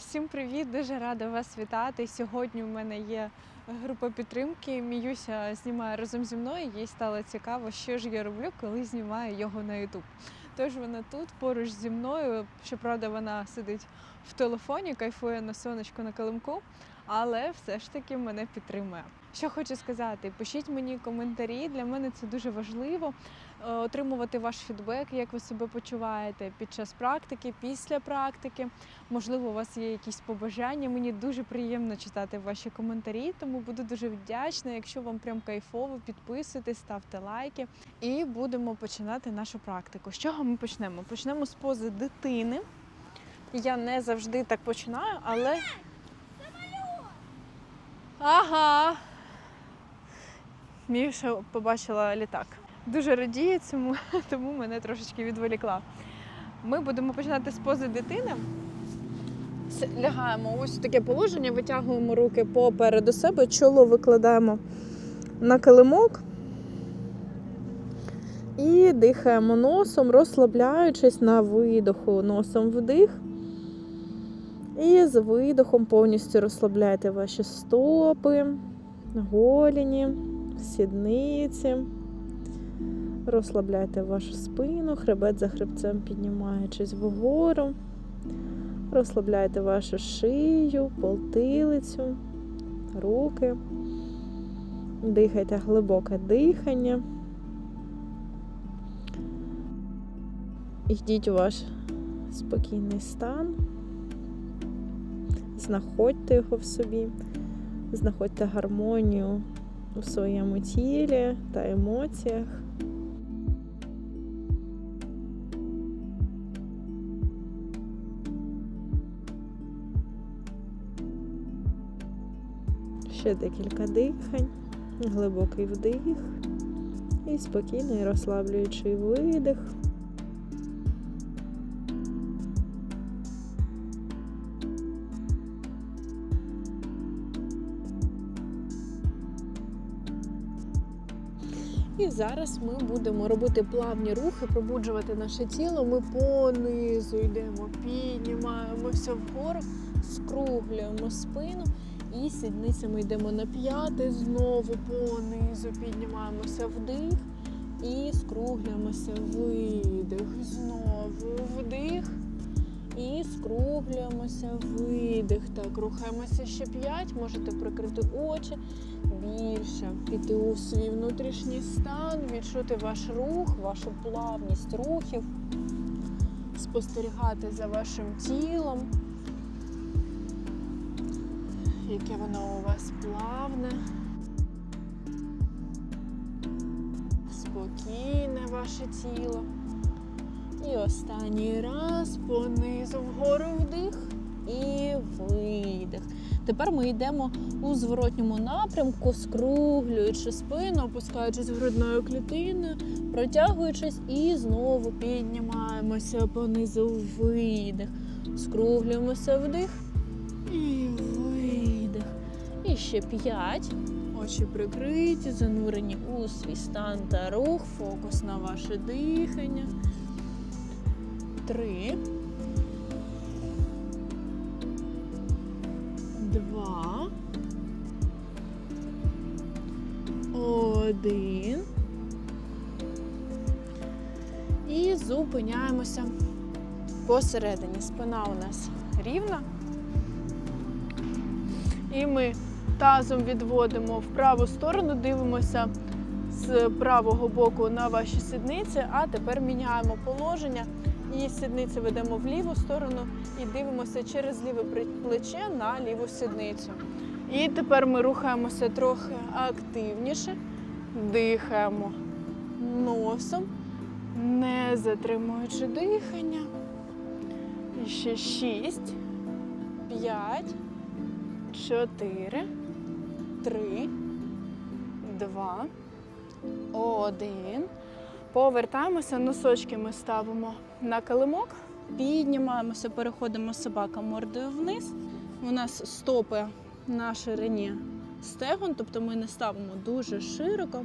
Всім привіт! Дуже рада вас вітати. Сьогодні у мене є група підтримки. Міюся знімає разом зі мною. Їй стало цікаво, що ж я роблю, коли знімаю його на YouTube. Тож вона тут поруч зі мною. Щоправда, вона сидить в телефоні, кайфує на сонечку на килимку, але все ж таки мене підтримує. Що хочу сказати, пишіть мені коментарі. Для мене це дуже важливо отримувати ваш фідбек, як ви себе почуваєте під час практики, після практики. Можливо, у вас є якісь побажання. Мені дуже приємно читати ваші коментарі, тому буду дуже вдячна. Якщо вам прям кайфово, підписуйтесь, ставте лайки. І будемо починати нашу практику. З чого ми почнемо? Почнемо з пози дитини. Я не завжди так починаю, але. Ага. Міша побачила літак. Дуже радіє цьому, тому мене трошечки відволікла. Ми будемо починати з пози дитини. Лягаємо ось в таке положення, витягуємо руки попереду себе, чоло викладаємо на килимок і дихаємо носом, розслабляючись на видоху. Носом вдих. І з видохом повністю розслабляйте ваші стопи, голіні, сідниці. Розслабляйте вашу спину, хребет за хребцем піднімаючись вгору. Розслабляйте вашу шию, полтилицю, руки. Дихайте глибоке дихання. Йдіть у ваш спокійний стан. Знаходьте його в собі, знаходьте гармонію у своєму тілі та емоціях. Ще декілька дихань, глибокий вдих і спокійний розслаблюючий видих. І зараз ми будемо робити плавні рухи, пробуджувати наше тіло. Ми понизу йдемо, піднімаємося вгору, скруглюємо спину і сідницями йдемо на п'яти, знову понизу піднімаємося вдих і скруглюємося видих. Знову вдих. І скруглюємося, видих. Так, рухаємося ще 5, можете прикрити очі більше, піти у свій внутрішній стан, відчути ваш рух, вашу плавність рухів, спостерігати за вашим тілом, яке воно у вас плавне, спокійне ваше тіло. І останній раз понизу вгору вдих і видих. Тепер ми йдемо у зворотньому напрямку, скруглюючи спину, опускаючись грудною клітиною, протягуючись і знову піднімаємося понизу видих. Скруглюємося вдих ще п'ять. Очі прикриті, занурені у свій стан та рух, фокус на ваше дихання. Три. Два. Один. І зупиняємося посередині. Спина у нас рівна. І ми тазом відводимо в праву сторону, дивимося з правого боку на ваші сідниці, а тепер міняємо положення і сідниці ведемо в ліву сторону і дивимося через ліве плече на ліву сідницю. І тепер ми рухаємося трохи активніше, дихаємо носом, не затримуючи дихання. І ще шість, п'ять, чотири, три, два, один. Повертаємося, носочки ми ставимо на килимок, піднімаємося, переходимо собака мордою вниз. У нас стопи на ширині стегон, тобто ми не ставимо дуже широко.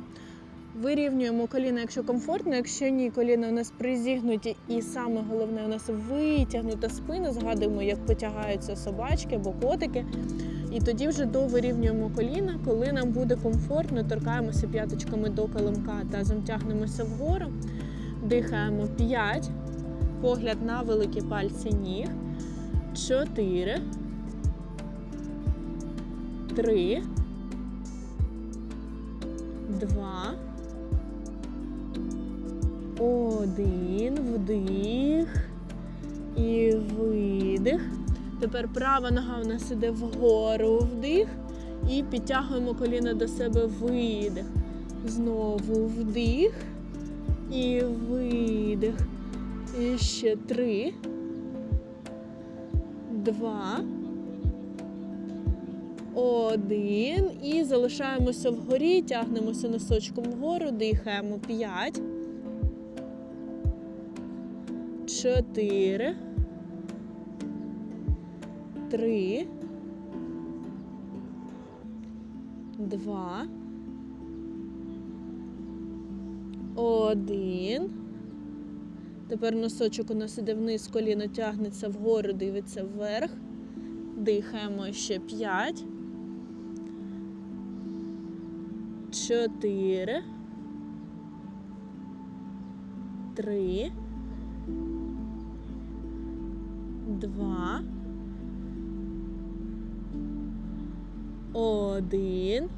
Вирівнюємо коліна, якщо комфортно, якщо ні, коліна у нас призігнуті, і саме головне, у нас витягнута спина. Згадуємо, як потягаються собачки або котики. І тоді вже довирівнюємо коліна, коли нам буде комфортно, торкаємося п'яточками до килимка, тазом тягнемося вгору, дихаємо 5, погляд на великі пальці ніг, 4, 3, 2, один, вдих. І видих. Тепер права нога у нас іде вгору вдих. І підтягуємо коліна до себе видих. Знову вдих і видих. І ще три. Два. Один. І залишаємося вгорі, тягнемося носочком вгору, дихаємо. П'ять. Чотири. Три. Два. Один. Тепер носочок у нас іде вниз, коліно тягнеться вгору, дивиться вверх. Дихаємо ще п'ять. Чотири. Три. Два. Один.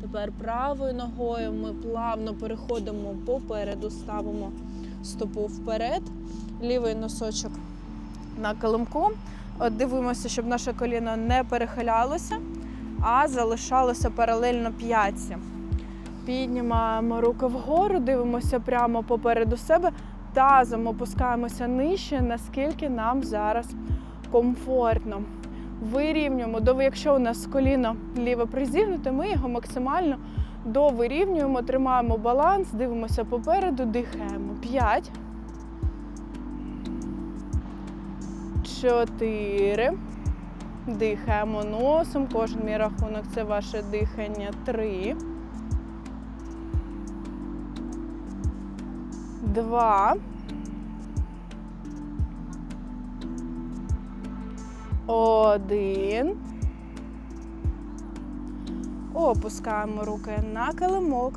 Тепер правою ногою ми плавно переходимо попереду, ставимо стопу вперед, лівий носочок на килимку. От дивимося, щоб наше коліно не перехилялося, а залишалося паралельно п'ятці. Піднімаємо руки вгору, дивимося прямо попереду себе, тазом опускаємося нижче, наскільки нам зараз комфортно. Вирівнюємо, якщо у нас коліно ліве призігнуте, ми його максимально довирівнюємо, тримаємо баланс, дивимося попереду, дихаємо. 5. 4. Дихаємо носом. Кожен мій рахунок це ваше дихання. 3. 2. Один. Опускаємо руки на килимок.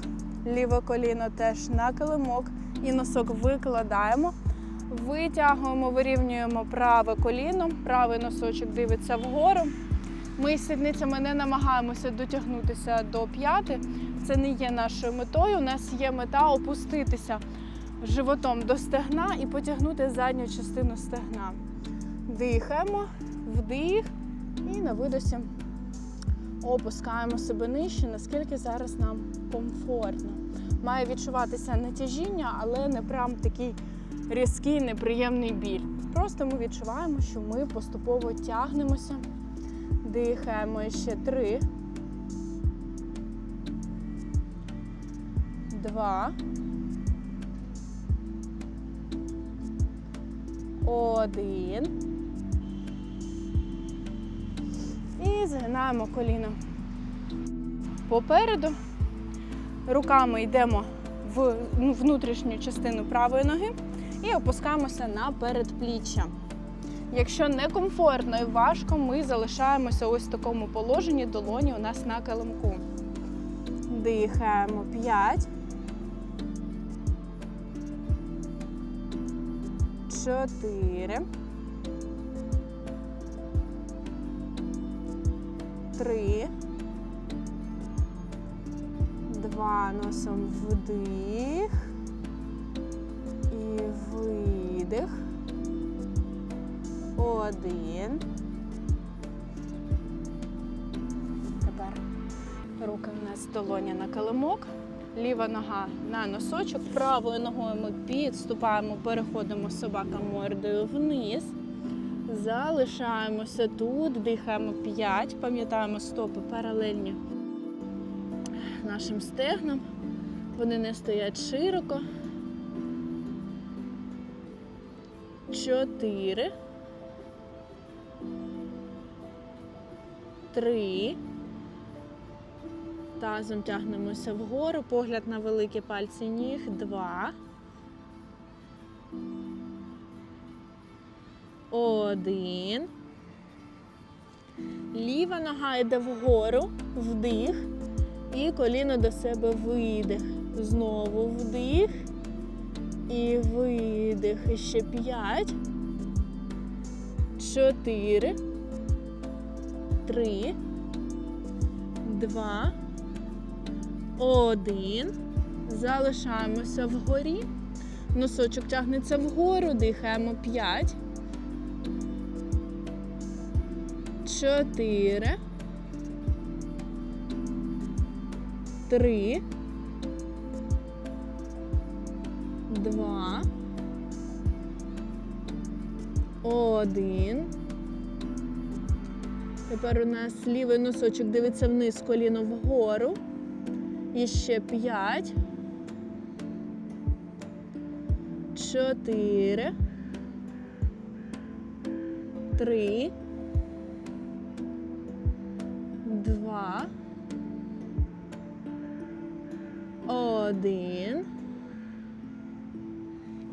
Ліве коліно теж на килимок. І носок викладаємо. Витягуємо, вирівнюємо праве коліно. Правий носочок дивиться вгору. Ми сідницями не намагаємося дотягнутися до п'яти. Це не є нашою метою. У нас є мета опуститися животом до стегна і потягнути задню частину стегна. Дихаємо, вдих і на видосі опускаємо себе нижче, наскільки зараз нам комфортно. Має відчуватися натяжіння, але не прям такий різкий, неприємний біль. Просто ми відчуваємо, що ми поступово тягнемося, дихаємо ще три. Два. Один. І згинаємо коліно. Попереду руками йдемо в ну, внутрішню частину правої ноги і опускаємося на передпліччя. Якщо некомфортно і важко, ми залишаємося ось в такому положенні долоні у нас на килимку. Дихаємо 5. 4. 3. Два носом вдих і видих. Один. Тепер руки у нас долоня на килимок. Ліва нога на носочок. Правою ногою ми підступаємо, переходимо собака мордою вниз. Залишаємося тут, дихаємо 5, пам'ятаємо стопи паралельні нашим стегнам. Вони не стоять широко. Чотири. Три. Тазом тягнемося вгору, погляд на великі пальці ніг. Два. Один. Ліва нога йде вгору, вдих. І коліно до себе видих. Знову вдих. І видих. І ще п'ять. Чотири. Три. Два. Один. Залишаємося вгорі. Носочок тягнеться вгору, дихаємо п'ять. Чотири. Три. Два. Один. Тепер у нас лівий носочок дивиться вниз, коліно вгору. І ще п'ять. Чотири. Три. Один.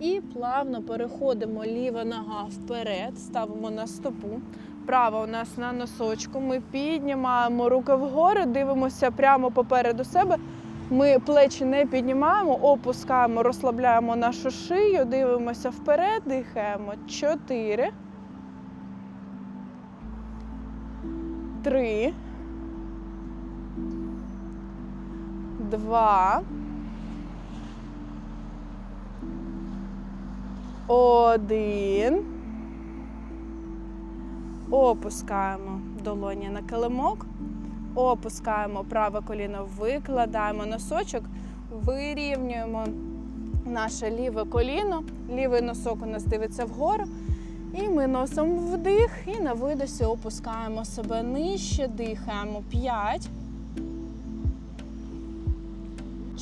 І плавно переходимо ліва нога вперед, ставимо на стопу. Права у нас на носочку. Ми піднімаємо руки вгору, дивимося прямо попереду себе. Ми плечі не піднімаємо, опускаємо, розслабляємо нашу шию, дивимося вперед, дихаємо. Чотири. Три. Два. Один. Опускаємо долоні на килимок. Опускаємо праве коліно, викладаємо носочок, вирівнюємо наше ліве коліно. Лівий носок у нас дивиться вгору. І ми носом вдих і на видосі опускаємо себе нижче, дихаємо 5.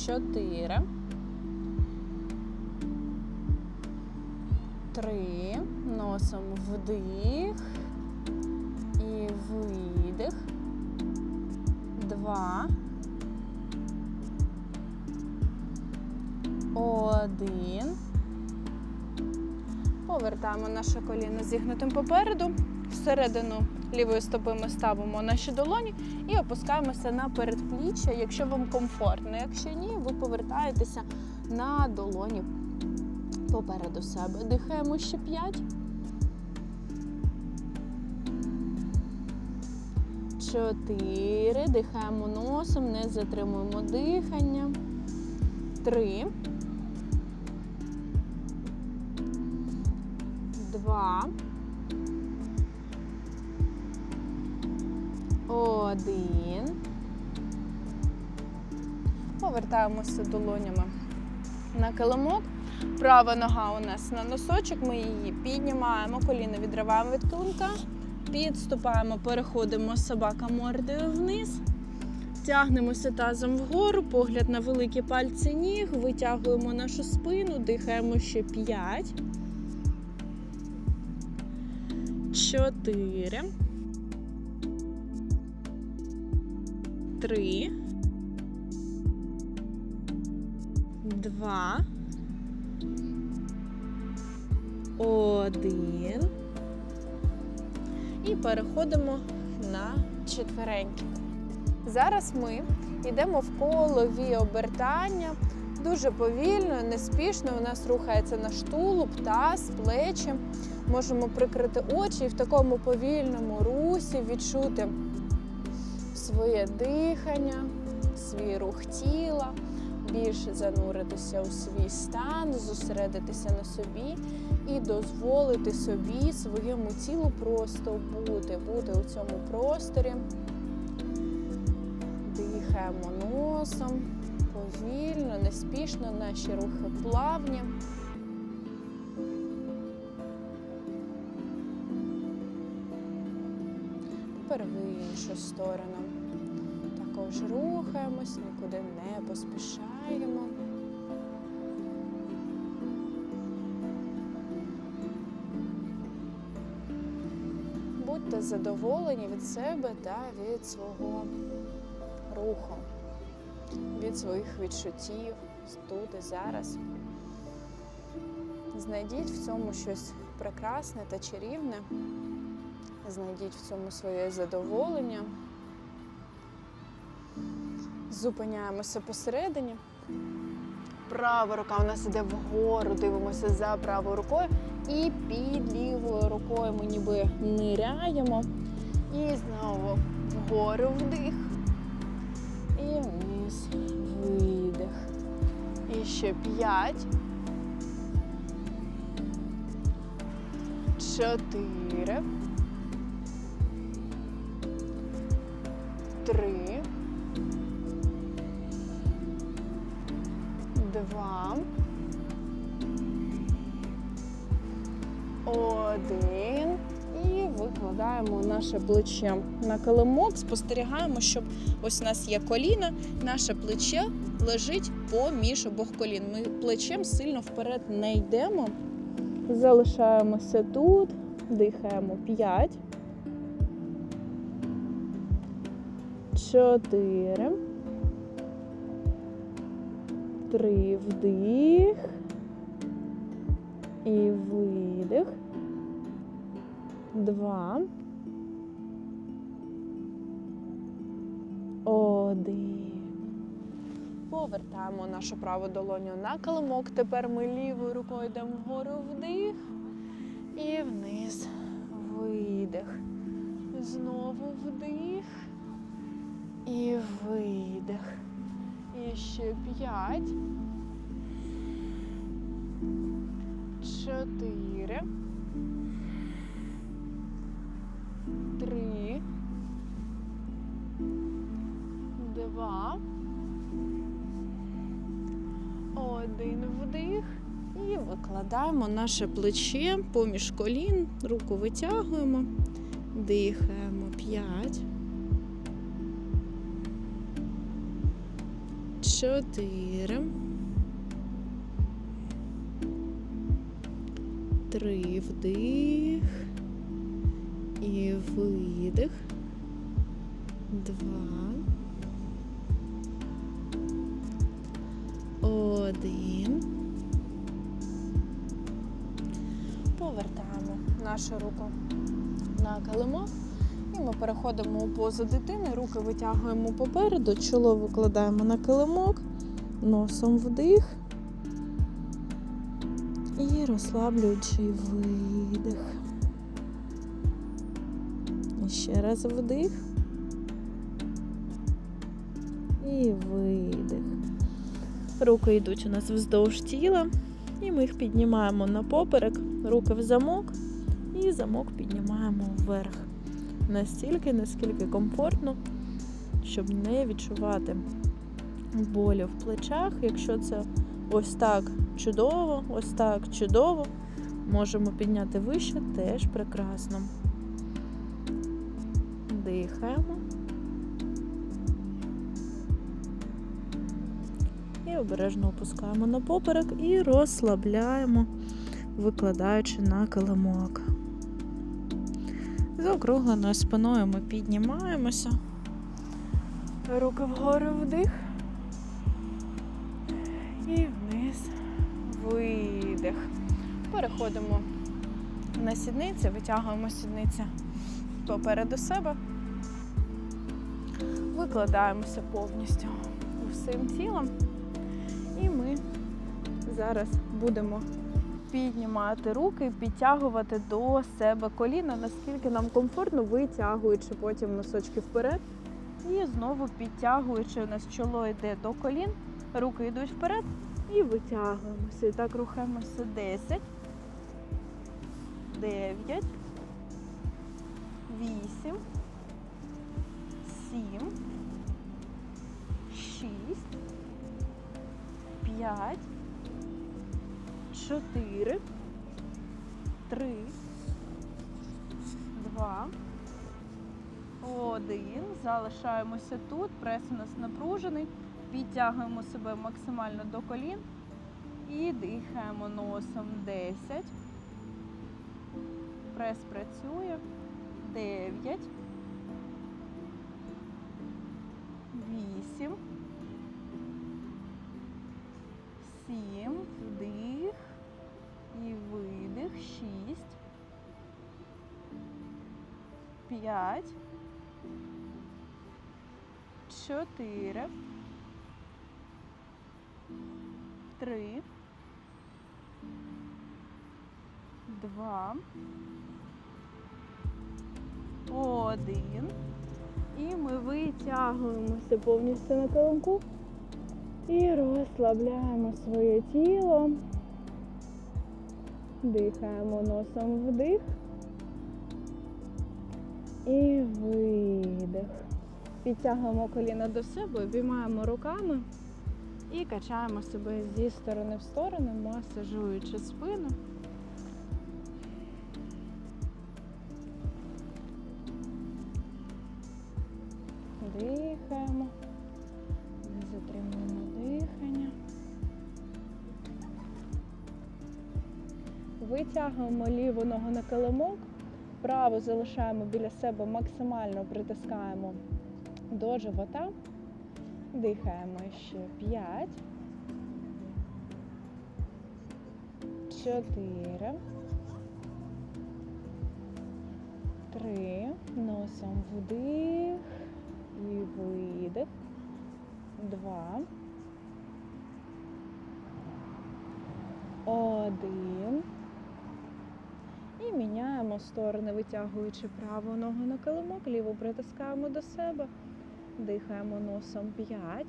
4. 3. Носом вдих і видих. 2. 1. Повертаємо наше коліно зігнутим попереду. Всередину лівої стопи ми ставимо наші долоні і опускаємося на передпліччя, якщо вам комфортно. Якщо ні, ви повертаєтеся на долоні попереду себе. Дихаємо ще 5. 4. Дихаємо носом, не затримуємо дихання. 3. Два. Один. Повертаємося долонями на килимок. Права нога у нас на носочок. Ми її піднімаємо, коліно відриваємо від килимка, підступаємо, переходимо собака мордою вниз. Тягнемося тазом вгору, погляд на великі пальці ніг, витягуємо нашу спину, дихаємо ще 5. Чотири. Три. Два. Один. І переходимо на четвереньки. Зараз ми йдемо в колові обертання. Дуже повільно, неспішно. У нас рухається наш тулуб, таз, плечі. Можемо прикрити очі і в такому повільному русі відчути своє дихання, свій рух тіла, більше зануритися у свій стан, зосередитися на собі і дозволити собі, своєму тілу просто бути, бути у цьому просторі. Дихаємо носом, повільно, неспішно, наші рухи плавні. Тепер в іншу сторону. Також рухаємось, нікуди не поспішаємо. Будьте задоволені від себе та від свого руху. від своїх відчуттів тут і зараз. Знайдіть в цьому щось прекрасне та чарівне. Знайдіть в цьому своє задоволення. Зупиняємося посередині. Права рука у нас іде вгору, дивимося за правою рукою. І під лівою рукою ми ніби ниряємо. І знову вгору вдих. І вниз видих. І ще п'ять. Чотири. Один. І викладаємо наше плече на килимок. Спостерігаємо, щоб ось у нас є коліна, наше плече лежить поміж обох колін. Ми плечем сильно вперед не йдемо. Залишаємося тут, дихаємо 5. 4. 3 вдих. І видих. Два. Один. Повертаємо нашу праву долоню на килимок. Тепер ми лівою рукою йдемо вгору вдих і вниз. Видих. Знову вдих. І видих. І ще п'ять. Чотири. Один вдих. І викладаємо наше плече поміж колін, руку витягуємо, дихаємо 5. 4. 3 вдих. І видих. 2. Один. Повертаємо нашу руку на килимок. І ми переходимо у позу дитини, руки витягуємо попереду, чоло викладаємо на килимок, носом вдих. І розслаблюючий видих. І ще раз вдих. І видих. Руки йдуть у нас вздовж тіла, і ми їх піднімаємо на поперек, руки в замок, і замок піднімаємо вверх. Настільки, наскільки комфортно, щоб не відчувати болю в плечах. Якщо це ось так чудово, ось так чудово, можемо підняти вище, теж прекрасно. Дихаємо. Обережно опускаємо на поперек і розслабляємо, викладаючи на килимок. З округленою спиною ми піднімаємося. Руки вгору вдих. І вниз видих. Переходимо на сідниці, витягуємо сідниці попереду себе. Викладаємося повністю всім тілом. І ми зараз будемо піднімати руки, підтягувати до себе коліна, наскільки нам комфортно, витягуючи потім носочки вперед. І знову підтягуючи, у нас чоло йде до колін, руки йдуть вперед і витягуємося. І так рухаємося 10, 9, 8, 7, 6, 5, 4, 3, 2, 1. Залишаємося тут. Прес у нас напружений. Підтягуємо себе максимально до колін. І дихаємо носом 10. Прес працює. 9. 8. Сім. Вдих. І видих. Шість. П'ять. Чотири. Три. Два. Один. І ми витягуємося повністю на килимку і розслабляємо своє тіло. Дихаємо носом вдих і видих. Підтягуємо коліна до себе, обіймаємо руками і качаємо себе зі сторони в сторону, масажуючи спину. Дихаємо. Витягуємо ліву ногу на килимок, праву залишаємо біля себе, максимально притискаємо до живота. Дихаємо ще 5, 4, 3, носом вдих і видих. Два. Один. Міняємо сторони, витягуючи праву ногу на килимок, ліву притискаємо до себе. Дихаємо носом 5.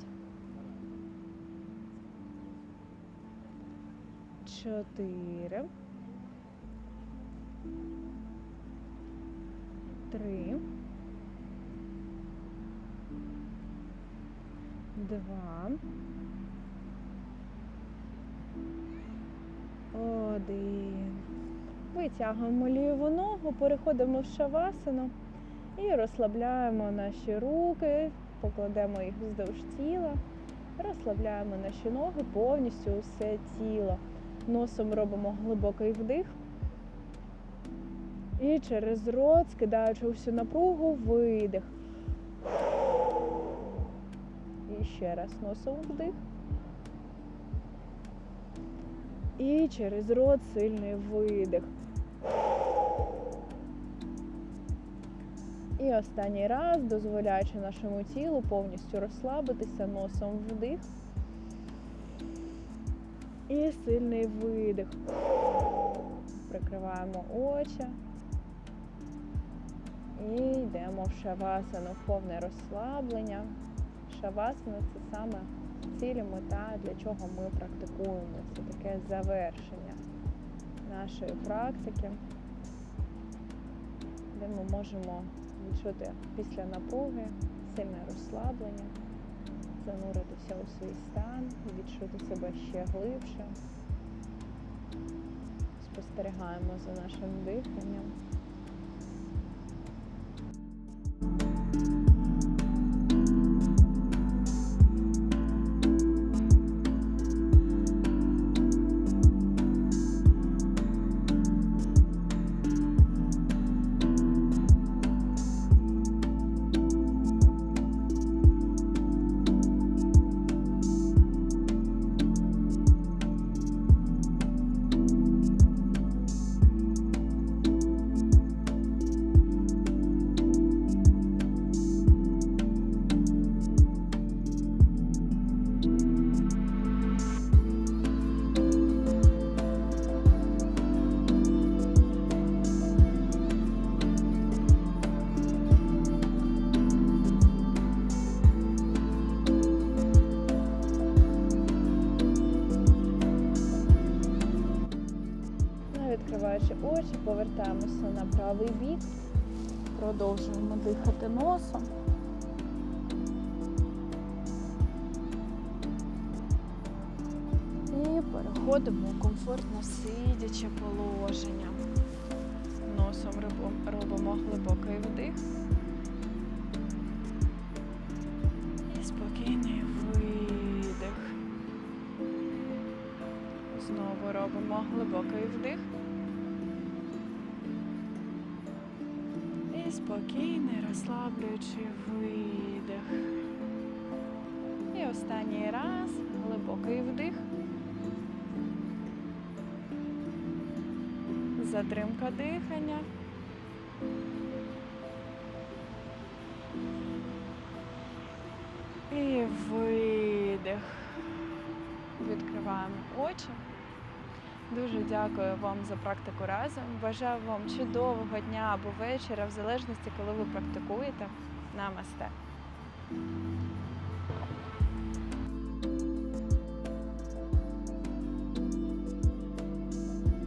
4. 3. Два. Один. Витягуємо ліву ногу, переходимо в шавасану і розслабляємо наші руки, покладемо їх вздовж тіла, розслабляємо наші ноги, повністю усе тіло. Носом робимо глибокий вдих. І через рот, скидаючи всю напругу, видих. І ще раз носом вдих. І через рот сильний видих. І останній раз, дозволяючи нашому тілу повністю розслабитися, носом вдих. І сильний видих. Прикриваємо очі. І йдемо в шавасану, в повне розслаблення. Шавасана це саме ціль, мета, для чого ми практикуємо. Це таке завершення нашої практики, де ми можемо відчути після напруги сильне розслаблення, зануритися у свій стан, відчути себе ще глибше. Спостерігаємо за нашим диханням. Дихати носом. І переходимо у комфортно сидяче положення. Носом робимо, глибокий вдих. І спокійний видих. Знову робимо глибокий вдих. спокійний, розслаблюючи видих. І останній раз глибокий вдих. Затримка дихання. І видих. Відкриваємо очі. Дуже дякую вам за практику разом. Бажаю вам чудового дня або вечора, в залежності, коли ви практикуєте. Намасте.